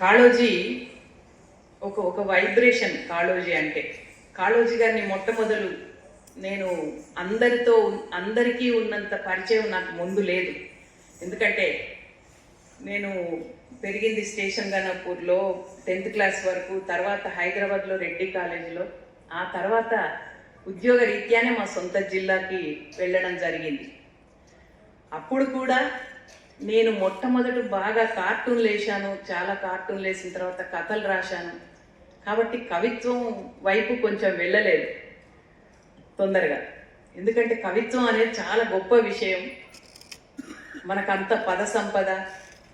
కాళోజీ ఒక ఒక వైబ్రేషన్ కాళోజీ అంటే. కాళోజీ గారిని మొట్టమొదలు నేను అందరితో అందరికీ ఉన్నంత పరిచయం నాకు ముందు లేదు. ఎందుకంటే నేను పెరిగింది స్టేషన్ గన్నపూర్లో టెన్త్ క్లాస్ వరకు తర్వాత హైదరాబాద్లో రెడ్డి కాలేజీలో. ఆ తర్వాత ఉద్యోగ రీత్యానే మా సొంత జిల్లాకి వెళ్ళడం జరిగింది. అప్పుడు కూడా నేను మొట్టమొదట బాగా కార్టూన్లు వేసాను చాలా కార్టూన్లు వేసిన తర్వాత కథలు రాశాను. కాబట్టి కవిత్వం వైపు కొంచెం వెళ్ళలేదు తొందరగా. ఎందుకంటే కవిత్వం అనేది చాలా గొప్ప విషయం. మనకంత పద సంపద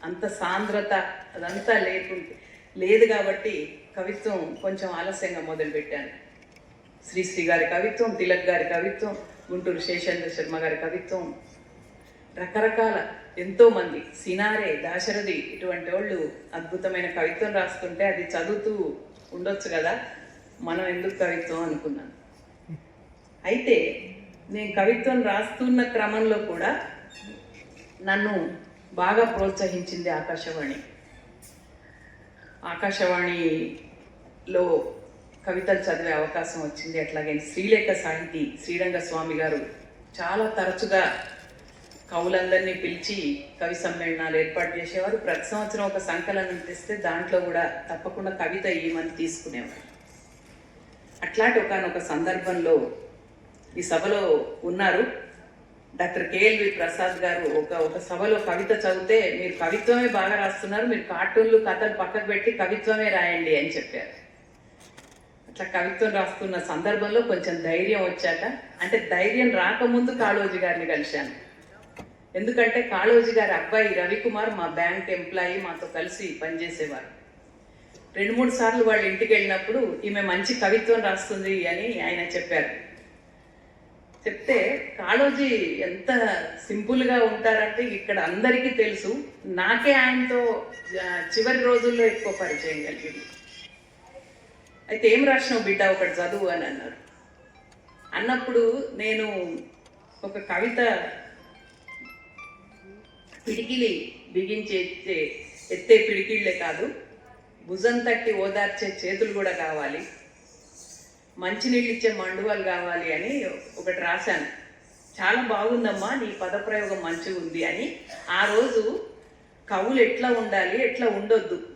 అంత సాంద్రత అదంతా లేకుంటే లేదు కాబట్టి కవిత్వం కొంచెం ఆలస్యంగా మొదలుపెట్టాను శ్రీశ్రీ గారి కవిత్వం తిలక్ గారి కవిత్వం గుంటూరు శేషేంద్ర శర్మ గారి కవిత్వం రకరకాల ఎంతోమంది సినారే దాశరథి ఇటువంటి వాళ్ళు అద్భుతమైన కవిత్వం రాస్తుంటే అది చదువుతూ ఉండొచ్చు కదా. మనం ఎందుకు కవిత్వం అనుకున్నాను అయితే నేను కవిత్వం రాస్తున్న క్రమంలో కూడా నన్ను బాగా ప్రోత్సహించింది ఆకాశవాణి. ఆకాశవాణిలో కవితలు చదివే అవకాశం వచ్చింది. అట్లాగే శ్రీలేఖ సాహితీ శ్రీరంగ స్వామి గారు చాలా తరచుగా కవులందరినీ పిలిచి కవి సమ్మేళనాలు ఏర్పాటు చేసేవారు. ప్రతి సంవత్సరం ఒక సంకలనం తెస్తే దాంట్లో కూడా తప్పకుండా కవిత ఇవ్వమని తీసుకునేవారు. అట్లాంటి ఒకనొక సందర్భంలో ఈ సభలో ఉన్నారు డాక్టర్ కేఎల్వి ప్రసాద్ గారు. ఒక ఒక సభలో కవిత చదివితే మీరు కవిత్వమే బాగా రాస్తున్నారు మీరు కార్టూన్లు కథలు పక్కకు పెట్టి కవిత్వమే రాయండి అని చెప్పారు. అట్లా కవిత్వం రాస్తున్న సందర్భంలో కొంచెం ధైర్యం వచ్చాక అంటే ధైర్యం రాకముందు కాళోజీ గారిని కలిశాను. ఎందుకంటే కాళోజీ గారి అబ్బాయి రవికుమార్ మా బ్యాంక్ ఎంప్లాయీ మాతో కలిసి పనిచేసేవారు. రెండు మూడు సార్లు వాళ్ళ ఇంటికి వెళ్ళినప్పుడు ఈమె మంచి కవిత్వం రాస్తుంది అని ఆయన చెప్పారు. చెప్తే కాళోజీ ఎంత సింపుల్గా ఉంటారంటే ఇక్కడ అందరికీ తెలుసు నాకే ఆయనతో చివరి రోజుల్లో ఎక్కువ పరిచయం కలిగింది. అయితే ఏం రాసినావు బిడ్డ ఒకటి చదువు అని అన్నారు. అన్నప్పుడు నేను ఒక కవిత పిడికిలి బిగించే ఎత్తే- పిడికిళ్ళే కాదు భుజం తట్టి ఓదార్చే చేతులు కూడా కావాలి. మంచినీళ్ళు ఇచ్చే మండువాలు కావాలి అని ఒకటి రాశాను. చాలా బాగుందమ్మా నీ పదప్రయోగం మంచిగా ఉంది అని. ఆ రోజు కవులు ఎట్లా ఉండాలి ఎట్లా ఉండొద్దు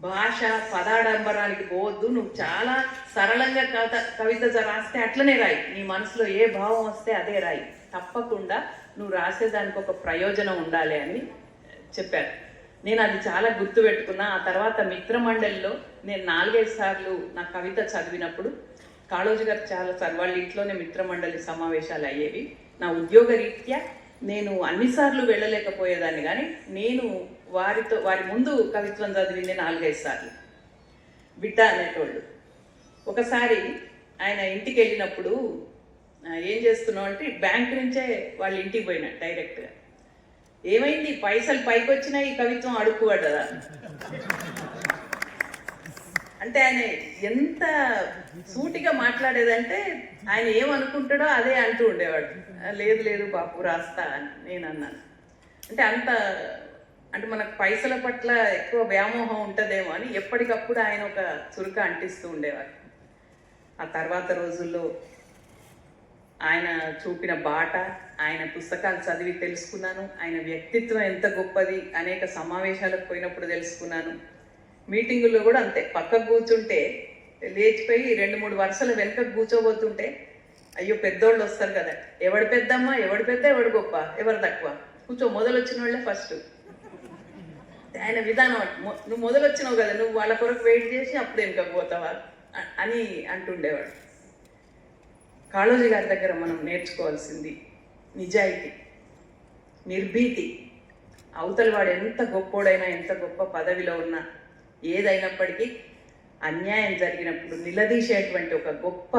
భాష పదాడంబరానికి పోవద్దు. నువ్వు చాలా సరళంగా కవిత కవిత రాస్తే అట్లనే రాయి. నీ మనసులో ఏ భావం వస్తే అదే రాయి. తప్పకుండా నువ్వు రాసేదానికి ఒక ప్రయోజనం ఉండాలి అని చెప్పారు. నేను అది చాలా గుర్తు పెట్టుకున్నా. ఆ తర్వాత మిత్రమండలిలో నేను నాలుగైదు సార్లు నా కవిత చదివినప్పుడు కాళోజీ గారు చాలా సార్ వాళ్ళ ఇంట్లోనే మిత్రమండలి సమావేశాలు అయ్యేవి. నా ఉద్యోగ రీత్యా నేను అన్నిసార్లు వెళ్ళలేకపోయేదాన్ని కానీ నేను వారితో వారి ముందు కవిత్వం చదివింది నాలుగైదు సార్లు. బిడ్డ అనేటోళ్ళు. ఒకసారి ఆయన ఇంటికి వెళ్ళినప్పుడు ఏం చేస్తున్నావు? అంటే బ్యాంక్ నుంచే వాళ్ళ ఇంటికి పోయినా డైరెక్ట్గా. ఏమైంది? పైసలు పైకి వచ్చినా ఈ కవిత్వం అడుక్కుపడ్డదా అంటే ఆయన ఎంత సూటిగా మాట్లాడేదంటే ఆయన ఏమనుకుంటాడో అదే అంటూ ఉండేవాడు. లేదు లేదు బాపు రాస్తా అని నేను అన్నాను. అంటే అంత అంటే మనకు పైసల పట్ల ఎక్కువ వ్యామోహం ఉంటుందేమో అని ఎప్పటికప్పుడు ఆయన ఒక చురుక అంటిస్తూ ఉండేవారు. ఆ తర్వాత రోజుల్లో ఆయన చూపిన బాట ఆయన పుస్తకాలు చదివి తెలుసుకున్నాను. ఆయన వ్యక్తిత్వం ఎంత గొప్పది అనేక సమావేశాలకు పోయినప్పుడు తెలుసుకున్నాను. మీటింగుల్లో కూడా అంతే. పక్కకు కూర్చుంటే లేచిపోయి రెండు మూడు వరుసలు వెనకకు కూర్చోబోతుంటే అయ్యో పెద్దోళ్ళు వస్తారు కదా. ఎవడు పెద్దమ్మ ఎవడు పెద్ద ఎవడు గొప్ప ఎవరు తక్కువ. కూర్చో మొదలు వచ్చిన వాళ్ళే ఫస్ట్. ఆయన విధానం నువ్వు మొదలు వచ్చినావు కదా నువ్వు వాళ్ళ కొరకు వెయిట్ చేసి అప్పుడు వెనకకు పోతావా? అని అంటుండేవాడు. కాళోజీ గారి దగ్గర మనం నేర్చుకోవాల్సింది నిజాయితీ నిర్భీతి. అవతలి వాడు ఎంత గొప్పోడైనా ఎంత గొప్ప పదవిలో ఉన్నా ఏదైనప్పటికీ అన్యాయం జరిగినప్పుడు నిలదీసేటువంటి ఒక గొప్ప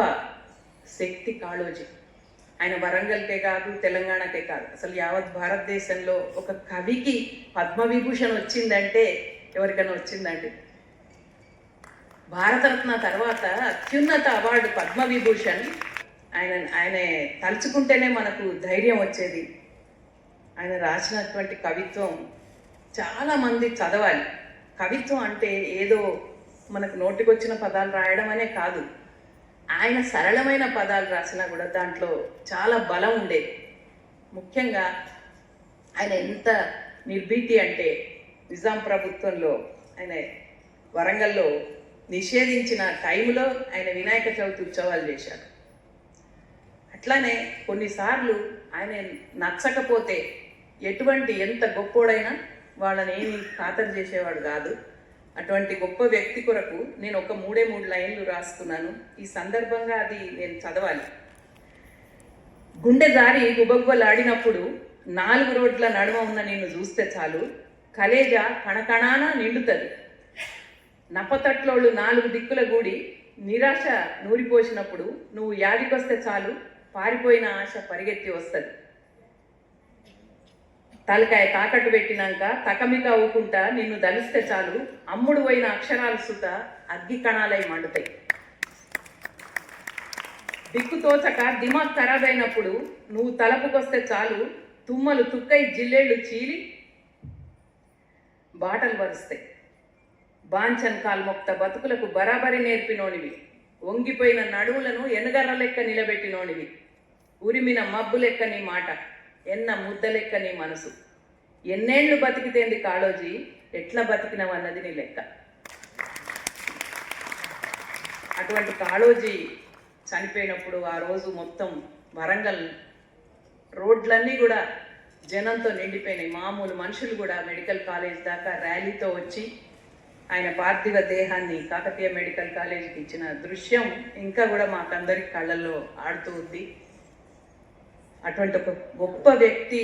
శక్తి కాళోజీ. ఆయన వరంగల్కే కాదు తెలంగాణకే కాదు. అసలు యావత్ భారతదేశంలో ఒక కవికి పద్మవిభూషణ్ వచ్చిందంటే ఎవరికైనా వచ్చిందండి? భారతరత్న తర్వాత అత్యున్నత అవార్డు పద్మవిభూషణ్ ఆయన ఆయన తలుచుకుంటేనే మనకు ధైర్యం వచ్చేది. ఆయన రాసినటువంటి కవిత్వం చాలా మంది చదవాలి. కవిత్వం అంటే ఏదో మనకు నోటికొచ్చిన పదాలు రాయడం అనే కాదు. ఆయన సరళమైన పదాలు రాసినా కూడా దాంట్లో చాలా బలం ఉండేది ముఖ్యంగా ఆయన ఎంత నిర్భీతి అంటే నిజాం ప్రభుత్వంలో ఆయన వరంగల్లో నిషేధించిన టైంలో ఆయన వినాయక చవితి ఉత్సవాలు చేశారు అట్లానే కొన్నిసార్లు ఆయన నచ్చకపోతే ఎటువంటి ఎంత గొప్పోడైనా వాళ్ళని ఏమి ఖాతరు చేసేవాడు కాదు. అటువంటి గొప్ప వ్యక్తి కొరకు నేను ఒక మూడే మూడు లైన్లు రాసుకున్నాను. ఈ సందర్భంగా అది నేను చదవాలి. గుండె దారి గుబగుబలాడినప్పుడు నాలుగు రోడ్ల నడుమ ఉన్న నిన్ను చూస్తే చాలు. కలేజా కణకణాన నిండుతుంది. నప్పతట్లోళ్ళు నాలుగు దిక్కుల గూడి నిరాశ నూరిపోసినప్పుడు నువ్వు యాదికొస్తే చాలు. పారిపోయిన ఆశ పరిగెత్తి వస్తుంది. తలకాయ తాకట్టు పెట్టినాక తకమిక అవ్వకుంటా నిన్ను దలిస్తే చాలు. అమ్ముడు పోయిన అక్షరాలు సుత అగ్గి కణాలై మండుతాయి. దిక్కుతోచక దిమాగ్ ఖరాబ్ అయినప్పుడు నువ్వు తలపుకొస్తే చాలు. తుమ్మలు తుక్కై జిల్లేళ్ళు చీలి బాటలు వరుస్తాయి. బాంచన్ కాల్మొక్త బతుకులకు బరాబరి నేర్పినోనివి. వంగిపోయిన నడువులను ఎనుగర్ర లెక్క నిలబెట్టినోనివి. ఉరిమిన మబ్బు లెక్క నీ మాట. ఎన్న ముద్దలెక్క నీ మనసు ఎన్నేళ్ళు బతికితేంది కాళోజీ? ఎట్లా బతికినవన్నది నీ లెక్క. అటువంటి కాళోజీ చనిపోయినప్పుడు ఆ రోజు మొత్తం వరంగల్ రోడ్లన్నీ కూడా జనంతో నిండిపోయినాయి. మామూలు మనుషులు కూడా మెడికల్ కాలేజ్ దాకా ర్యాలీతో వచ్చి ఆయన పార్థివ దేహాన్ని కాకతీయ మెడికల్ కాలేజీకి ఇచ్చిన దృశ్యం ఇంకా కూడా మాకందరి కళ్ళల్లో ఆడుతూ ఉంది. అటువంటి ఒక గొప్ప వ్యక్తి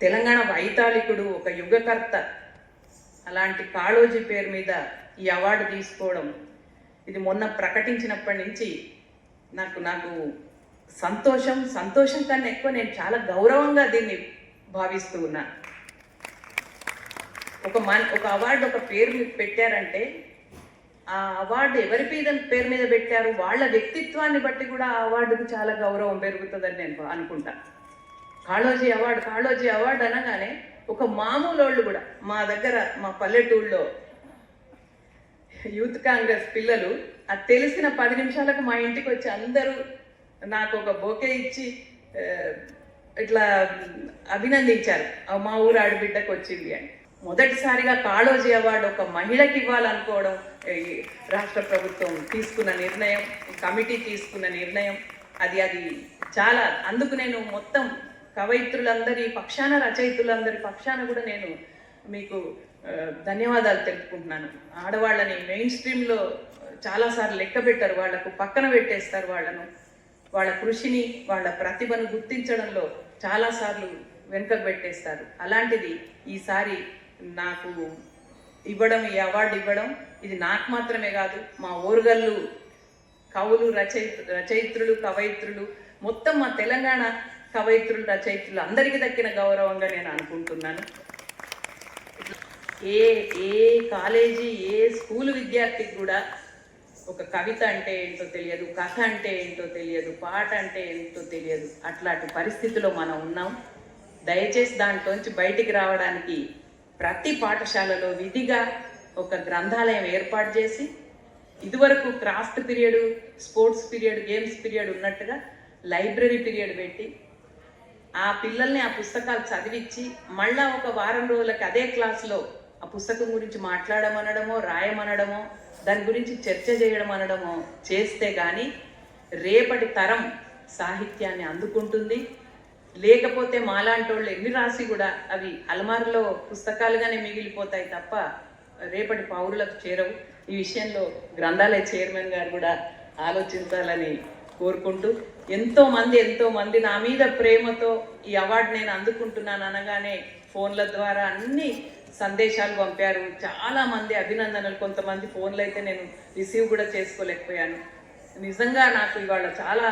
తెలంగాణ వైతాళికుడు ఒక యుగకర్త. అలాంటి కాళోజీ పేరు మీద ఈ అవార్డు తీసుకోవడం ఇది మొన్న ప్రకటించినప్పటి నుంచి నాకు నాకు సంతోషం సంతోషం కన్నా ఎక్కువ నేను చాలా గౌరవంగా దీన్ని భావిస్తూ ఉన్నా. ఒక మన ఒక అవార్డు ఒక పేరు పెట్టారంటే ఆ అవార్డు ఎవరి మీద పేరు మీద పెట్టారు? వాళ్ళ వ్యక్తిత్వాన్ని బట్టి కూడా ఆ అవార్డుకు చాలా గౌరవం పెరుగుతుందని నేను అనుకుంటాను కాళోజీ అవార్డు కాళోజీ అవార్డు అనగానే ఒక మామూలు వాళ్ళు కూడా మా దగ్గర మా పల్లెటూళ్ళలో యూత్ కాంగ్రెస్ పిల్లలు అది తెలిసిన పది నిమిషాలకు మా ఇంటికి వచ్చి అందరూ నాకు ఒక బొకే ఇచ్చి ఇట్లా అభినందించారు. మా ఊరు ఆడబిడ్డకు వచ్చింది అని. మొదటిసారిగా కాళోజీ అవార్డు ఒక మహిళకి ఇవ్వాలనుకోవడం ఈ రాష్ట్ర ప్రభుత్వం తీసుకున్న నిర్ణయం కమిటీ తీసుకున్న నిర్ణయం అది అది చాలా అందుకు నేను మొత్తం కవయిత్రులందరి పక్షాన రచయితులందరి పక్షాన కూడా నేను మీకు ధన్యవాదాలు తెలుపుకుంటున్నాను. ఆడవాళ్ళని మెయిన్ స్ట్రీమ్లో చాలాసార్లు లెక్క పెట్టారు. వాళ్ళకు పక్కన పెట్టేస్తారు వాళ్ళను. వాళ్ళ కృషిని వాళ్ళ ప్రతిభను గుర్తించడంలో చాలాసార్లు వెనుకకు పెట్టేస్తారు. అలాంటిది ఈసారి నాకు ఇవ్వడం ఈ అవార్డు ఇవ్వడం ఇది నాకు మాత్రమే కాదు మా ఓరుగల్లు కవులు రచయి రచయిత్రులు కవయిత్రులు మొత్తం మా తెలంగాణ కవయిత్రులు రచయిత్రులు అందరికీ దక్కిన గౌరవంగా నేను అనుకుంటున్నాను. ఏ ఏ కాలేజీ ఏ స్కూల్ విద్యార్థికి కూడా ఒక కవిత అంటే ఏంటో తెలియదు కథ అంటే ఏంటో తెలియదు పాట అంటే ఏంటో తెలియదు. అట్లాంటి పరిస్థితిలో మనం ఉన్నాం. దయచేసి దాంట్లోంచి బయటికి రావడానికి ప్రతి పాఠశాలలో విధిగా ఒక గ్రంథాలయం ఏర్పాటు చేసి ఇదివరకు craft period sports period games period ఉన్నట్టుగా లైబ్రరీ పీరియడ్ పెట్టి ఆ పిల్లల్ని ఆ పుస్తకాలు చదివించి మళ్ళా ఒక వారం రోజులకి అదే క్లాస్లో ఆ పుస్తకం గురించి మాట్లాడమనడమో రాయమనడమో దాని గురించి చర్చ చేయడం అనడమో చేస్తే కానీ రేపటి తరం సాహిత్యాన్ని అందుకుంటుంది. లేకపోతే మాలాంటి వాళ్ళు ఎన్ని రాసి కూడా అవి అలమారులో పుస్తకాలుగానే మిగిలిపోతాయి తప్ప రేపటి పౌరులకు చేరవు. ఈ విషయంలో గ్రంథాలయ చైర్మన్ గారు కూడా ఆలోచించాలని కోరుకుంటూ ఎంతో మంది ఎంతో మంది నా మీద ప్రేమతో ఈ అవార్డు నేను అందుకుంటున్నాను అనగానే ఫోన్ల ద్వారా అన్ని సందేశాలు పంపారు. చాలా మంది అభినందనలు. కొంతమంది ఫోన్లు అయితే నేను రిసీవ్ కూడా చేసుకోలేకపోయాను. నిజంగా నాకు ఇవాళ చాలా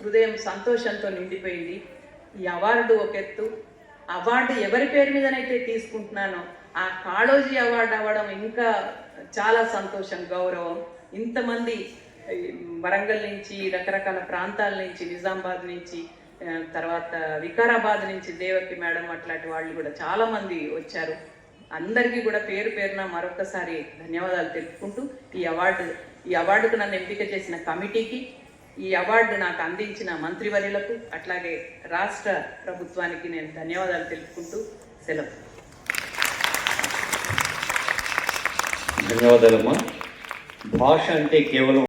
హృదయం సంతోషంతో నిండిపోయింది. ఈ అవార్డు ఒక ఎత్తు. అవార్డు ఎవరి పేరు మీదనైతే తీసుకుంటున్నానో ఆ కాళోజీ అవార్డు అవ్వడం ఇంకా చాలా సంతోషం గౌరవం. ఇంతమంది వరంగల్ నుంచి రకరకాల ప్రాంతాల నుంచి నిజామాబాద్ నుంచి తర్వాత వికారాబాద్ నుంచి దేవకి మేడం అట్లాంటి వాళ్ళు కూడా చాలామంది వచ్చారు. అందరికీ కూడా పేరు పేరున మరొకసారి ధన్యవాదాలు తెలుపుకుంటూ ఈ అవార్డు ఈ అవార్డుకు నన్ను ఎంపిక చేసిన కమిటీకి ఈ అవార్డు నాకు అందించిన మంత్రివర్యులకు అట్లాగే రాష్ట్ర ప్రభుత్వానికి నేను ధన్యవాదాలు తెలుపుకుంటూ సెలవు. ధన్యవాదాలమ్మా. భాష అంటే కేవలం